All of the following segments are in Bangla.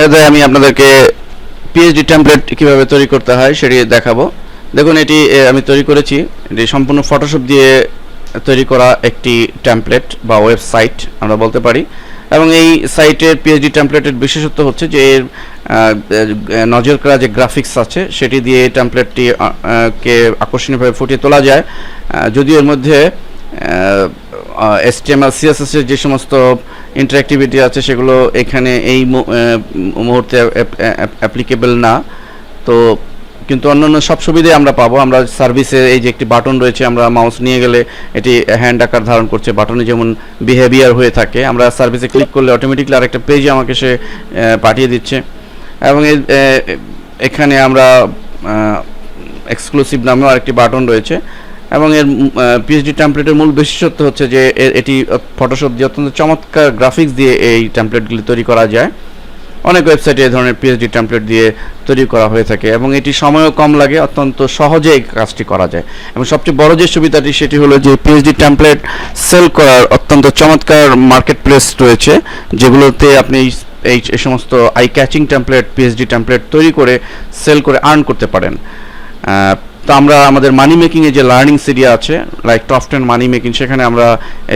এতে আমি আপনাদেরকে পিএইচডি টেমপ্লেট কীভাবে তৈরি করতে হয় সেটি দেখাবো। দেখুন, এটি আমি তৈরি করেছি। এটি সম্পূর্ণ ফটোশপ দিয়ে তৈরি করা একটি টেমপ্লেট বা ওয়েবসাইট আমরা বলতে পারি। এবং এই সাইটের পিএইচডি টেমপ্লেটের বিশেষত্ব হচ্ছে যে এর নজর করা যে গ্রাফিক্স আছে, সেটি দিয়ে এই টেমপ্লেটটি কে আকর্ষণীয়ভাবে ফুটিয়ে তোলা যায়। যদিও এর মধ্যে এসটিএমএল সিএসএস এর যে সমস্ত ইন্টারঅ্যাক্টিভিটি আছে সেগুলো এখানে এই মুহূর্তে অ্যাপ্লিকেবল না। তো কিন্তু অন্যান্য সব সুবিধাই আমরা পাবো। আমরা সার্ভিসে এই যে একটি বাটন রয়েছে, আমরা মাউস নিয়ে গেলে এটি হ্যান্ড আকার ধারণ করছে। বাটনে যেমন বিহেভিয়ার হয়ে থাকে, আমরা সার্ভিসে ক্লিক করলে অটোমেটিকলি আরেকটা পেজে আমাকে সে পাঠিয়ে দিচ্ছে। এবং এখানে আমরা এক্সক্লুসিভ নামেও আরেকটি বাটন রয়েছে। এবং এর পিএইচডি টেমপ্লেটের মূল বিশেষত্ব হচ্ছে যে এ- এটি ফটোশপ দিয়ে অত্যন্ত চমৎকার গ্রাফিক্স দিয়ে এই টেমপ্লেটগুলি তৈরি করা যায়। অনেক ওয়েবসাইটে এই ধরনের পিএইচডি টেমপ্লেট দিয়ে তৈরি করা হয়ে থাকে এবং এটি সময়ও কম লাগে, অত্যন্ত সহজে এই কাজটি করা যায়। এবং সবচেয়ে বড় যে সুবিধাটি সেটি হলো যে পিএইচডি টেমপ্লেট সেল করার অত্যন্ত চমৎকার মার্কেট প্লেস রয়েছে, যেগুলোতে আপনি এই- সমস্ত eye catching template PHP template তৈরি করে সেল করে আর্ন করতে পারেন। তো আমরা আমাদের মানি মেকিংয়ে যে লার্নিং সিরিয়া আছে like top ten money making সেখানে আমরা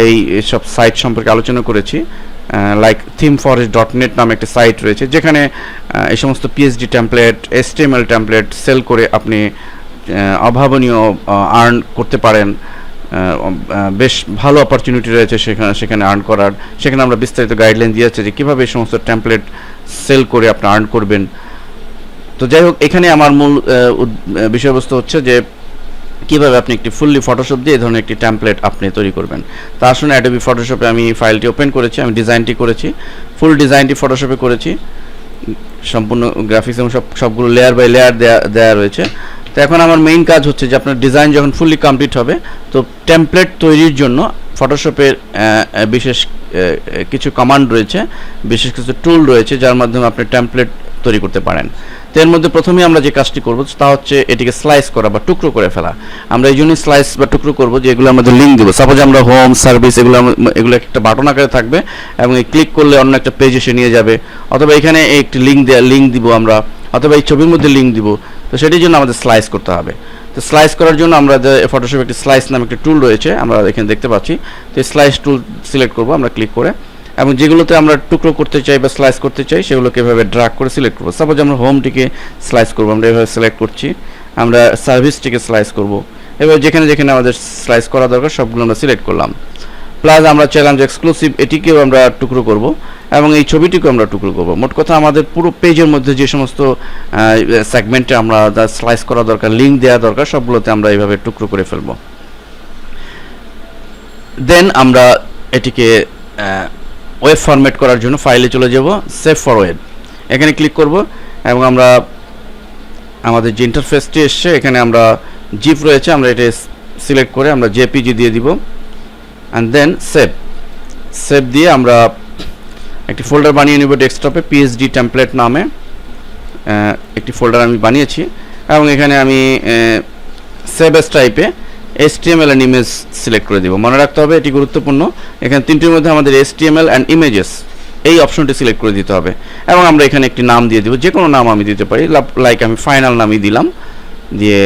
এই সব সাইট সম্পর্কে আলোচনা করেছি। Like theme forest dot net নামে একটা সাইট রয়েছে, যেখানে এই সমস্ত PHP template HTML template sell করে আপনি অভাবনীয় আর্ন করতে পারেন। বেশ ভালো অপরচুনিটি রয়েছে সেখানে সেখানে আর্ন করার। সেখানে আমরা বিস্তারিত গাইডলাইন দিয়ে দিয়েছি যে কীভাবে এই সমস্ত টেমপ্লেট সেল করে আপনি আর্ন করবেন। তো যাই হোক এখানে আমার মূল বিষয়বস্তু হচ্ছে যে, কীভাবে আপনি একটি ফুললি ফটোশপ দিয়ে এই ধরনের একটি টেমপ্লেট আপনি তৈরি করবেন। তা আসলে অ্যাডোবি ফটোশপে আমি ফাইলটি ওপেন করেছি, আমি ডিজাইনটি করেছি ফুল ডিজাইনটি ফটোশপে করেছি, সম্পূর্ণ গ্রাফিক্স এবং সব, সবগুলো লেয়ার বাই লেয়ার দেয়া দেওয়া রয়েছে। তো এখন আমার মেইন কাজ হচ্ছে যে, আপনার ডিজাইন যখন ফুললি কমপ্লিট হবে, তো টেমপ্লেট তৈরির জন্য ফটোশপের বিশেষ কিছু কমান্ড রয়েছে, বিশেষ কিছু টুল রয়েছে, যার মাধ্যমে আপনি টেমপ্লেট তৈরি করতে পারেন। তো এর মধ্যে প্রথমেই আমরা যে কাজটি করব তা হচ্ছে এটিকে স্লাইস করা বা টুকরো করে ফেলা। আমরা এই জন্যই স্লাইস বা টুকরো করব যে এগুলো আমাদের লিঙ্ক দেবো। সাপোজ আমরা হোম সার্ভিস এগুলো এগুলো একটা বাটন আকারে থাকবে এবং এই ক্লিক করলে অন্য একটা পেজ এসে নিয়ে যাবে। অথবা এখানে একটি লিঙ্ক দেওয়া লিঙ্ক দিব আমরা। অথবা এই ছবির মধ্যে লিঙ্ক দিব। তো সেটির জন্য আমাদের স্লাইস করতে হবে। তো স্লাইস করার জন্য আমরা যে ফটোশপ একটি স্লাইস নামে একটি টুল রয়েছে, আমরা এখানে দেখতে পাচ্ছি। তো স্লাইস টুল সিলেক্ট করব, আমরা ক্লিক করে এবং যেগুলোতে আমরা টুকরো করতে চাই বা স্লাইস করতে চাই, সেগুলোকে এভাবে ড্রাগ করে সিলেক্ট করব। সাপোজ আমরা হোমটিকে স্লাইস করব, আমরা এভাবে সিলেক্ট করছি। আমরা সার্ভিসটিকে স্লাইস করব। এবার যেখানে যেখানে আমাদের স্লাইস করা দরকার, সবগুলো আমরা সিলেক্ট করলাম। প্লাস আমরা চাইলাম যে এক্সক্লুসিভ এটিকেও আমরা টুকরো করব এবং এই ছবিটিকেও আমরা টুকরো করব। মোট কথা আমাদের পুরো পেজের মধ্যে যে সমস্ত সেগমেন্টে আমরা স্লাইস করা দরকার লিঙ্ক দেওয়া দরকার, সবগুলোতে আমরা এইভাবে টুকরো করে ফেলব। দেন আমরা এটিকে ওয়েব ফরম্যাট করার জন্য ফাইলে চলে যাব সেভ ফর ওয়েব এখানে ক্লিক করব এবং আমরা আমাদের যে ইন্টারফেসটি এসছে, এখানে আমরা জিপ রয়েছে, আমরা এটা সিলেক্ট করে আমরা জেপিজি দিয়ে দিব। অ্যান্ড দেন সেভ সেভ দিয়ে আমরা একটি ফোল্ডার বানিয়ে নেব ডেস্কটপে পিএইচডি টেমপ্লেট নামে। একটি ফোল্ডার আমি বানিয়েছি এবং এখানে আমি সেভ এস টাইপে এসটিএমএল অ্যান্ড ইমেজ সিলেক্ট করে দিব। মনে রাখতে হবে, এটি গুরুত্বপূর্ণ। এখানে তিনটির মধ্যে আমাদের এসটিএমএল অ্যান্ড ইমেজেস এই অপশনটি সিলেক্ট করে দিতে হবে। এবং আমরা এখানে একটি নাম দিয়ে দিব যে কোনো নাম আমি দিতে পারি। লাইক আমি ফাইনাল নামই দিলাম। দিয়ে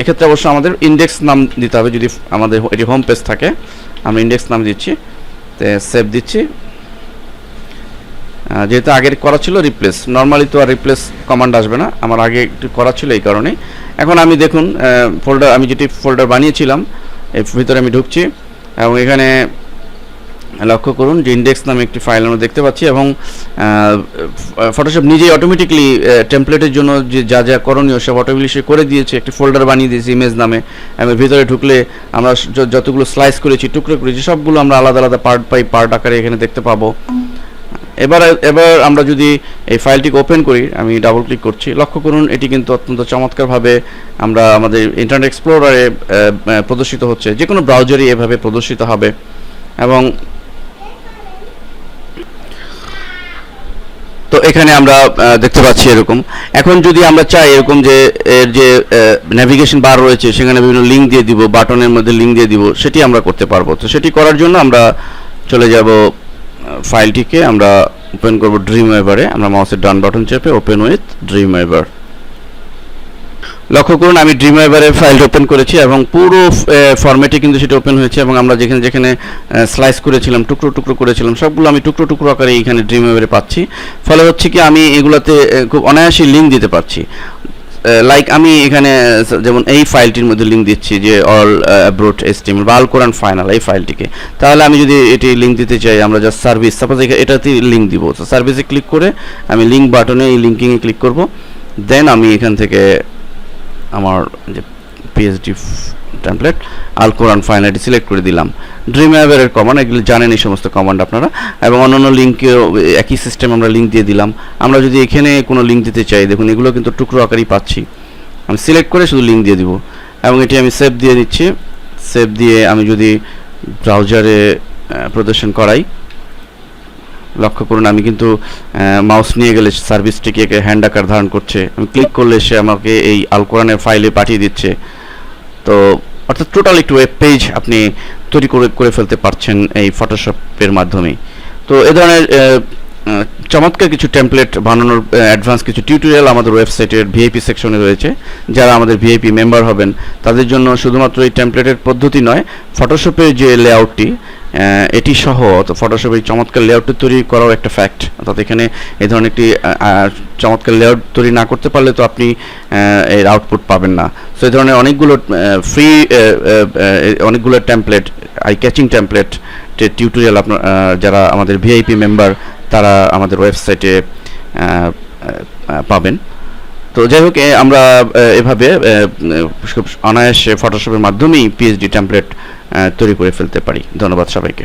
এক্ষেত্রে অবশ্য আমাদের ইন্ডেক্স নাম দিতে হবে, যদি আমাদের এটি হোম পেজ থাকে। আমরা ইন্ডেক্স নাম দিচ্ছি সেভ দিচ্ছি। যেহেতু আগের করা ছিল রিপ্লেস নর্মালি তো আর রিপ্লেস কমান্ড আসবে না, আমার আগে একটু করা ছিল এই কারণে এখন আমি দেখুন ফোল্ডার আমি যেটি ফোল্ডার বানিয়েছিলাম, এর ভিতরে আমি ঢুকছি, এবং এখানে লক্ষ্য করুন যে ইন্ডেক্স নামে একটি ফাইল আমরা দেখতে পাচ্ছি, এবং ফটোশপ নিজেই অটোমেটিকলি টেমপ্লেটের জন্য যে যা যা করণীয় সব অটোমেটিকলি সে করে দিয়েছে, একটি ফোল্ডার বানিয়ে দিয়েছে ইমেজ নামে, এবং ভিতরে ঢুকলে আমরা যতগুলো স্লাইস করেছি, টুকরো করেছি, সবগুলো আমরা আলাদা আলাদা পার্ট বাই পার্ট আকারে এখানে দেখতে পাবো। এবার এবার আমরা যদি এই ফাইলটিকে ওপেন করি, আমি ডাবল ক্লিক করছি। লক্ষ্য করুন, এটি কিন্তু অত্যন্ত চমৎকারভাবে আমরা আমাদের ইন্টারনেট এক্সপ্লোরারে প্রদর্শিত হচ্ছে। যে কোনো ব্রাউজারই এভাবে প্রদর্শিত হবে। এবং তো এখানে আমরা দেখতে পাচ্ছি এরকম। এখন যদি আমরা চাই এরকম যে, এর যে নেভিগেশন বার রয়েছে, সেখানে বিভিন্ন লিঙ্ক দিয়ে দিব বাটনের মধ্যে লিঙ্ক দিয়ে দিব, সেটি আমরা করতে পারব। তো সেটি করার জন্য আমরা চলে যাব ফাইলটিকে আমরা ওপেন করব ড্রিম ওয়েভারে আমরা মাউসের ডান বাটন চেপে ওপেন উইথ ড্রিম ওয়েভার লক্ষ্য করুন, আমি ড্রিম ওয়েভারে ফাইলটা ওপেন করেছি এবং পুরো ফরম্যাটে কিন্তু সেটা ওপেন হয়েছে এবং আমরা যেখানে যেখানে স্লাইস করেছিলাম, টুকরো টুকরো করেছিলাম, সবগুলো আমি টুকরো টুকরো আকারে এইখানে ড্রিম ওয়েভারে পাচ্ছি। ফলে হচ্ছে কি, আমি এগুলোতে খুব অনায়াসে লিঙ্ক দিতে পারছি। লাইক আমি এখানে যেমন এই ফাইলটির মধ্যে লিঙ্ক দিচ্ছি যে অল ব্রোট এস্টিমেল বা আল কোরআন ফাইনাল এই ফাইলটিকে। তাহলে আমি যদি এটি লিঙ্ক দিতে চাই, আমরা জাস্ট সার্ভিস সাপোজ এটাতে লিঙ্ক দিব। তো সার্ভিসে ক্লিক করে আমি লিঙ্ক বাটনে এই লিঙ্কিংয়ে ক্লিক করব। দেন আমি এখান থেকে আমার যে পিএইচডি টেমপ্লেট আল কোরআন ফাইনালটি সিলেক্ট করে দিলাম। ড্রিম অ্যাভারের কমান্ড এগুলো জানেন এই সমস্ত কমান্ড আপনারা। এবং অন্যান্য লিঙ্কেও একই সিস্টেম আমরা লিঙ্ক দিয়ে দিলাম। আমরা যদি এখানে কোনো লিঙ্ক দিতে চাই, দেখুন এগুলো কিন্তু টুকরো আকারই পাচ্ছি। আমি সিলেক্ট করে শুধু লিঙ্ক দিয়ে দিব। এবং এটি আমি সেভ দিয়ে দিচ্ছি। সেভ দিয়ে আমি যদি ব্রাউজারে প্রদর্শন করাই, লক্ষ্য করুন আমি কিন্তু মাউস নিয়ে গেলে সার্ভিসটিকে হ্যান্ড আকার ধারণ করছে। আমি ক্লিক করলে সে আমাকে এই আল কোরআনের ফাইলে পাঠিয়ে দিচ্ছে। তো অর্থাৎ টোটাল একটি ওয়েব পেজ আপনি তৈরি করে করে ফেলতে পারছেন এই ফটোশপের মাধ্যমে। তো এ ধরনের চমৎকার কিছু টেমপ্লেট বানানোর অ্যাডভান্স কিছু টিউটোরিয়াল আমাদের ওয়েবসাইটের ভিআইপি সেকশনে রয়েছে। যারা আমাদের ভিআইপি মেম্বার হবেন, তাদের জন্য শুধুমাত্র এই টেমপ্লেটের পদ্ধতি নয় ফটোশপের যে লেআউটটি এটি সহ ফটোশপে চমৎকার লেআউটটি তৈরি করাও একটা ফ্যাক্ট অর্থাৎ এখানে এই ধরনের একটি চমৎকার লেআউট তৈরি না করতে পারলে তো আপনি এর আউটপুট পাবেন না। সো এই ধরনের অনেকগুলো ফ্রি অনেকগুলো template eye catching template tutorial আপনার যারা আমাদের ভিআইপি মেম্বার তারা আমাদের ওয়েবসাইটে পাবেন। তো যাই হোক আমরা এভাবে অনায়াসে ফটোশপের মাধ্যমেই পিএইচডি টেমপ্লেট তৈরি করে ফেলতে পারি। ধন্যবাদ সবাইকে।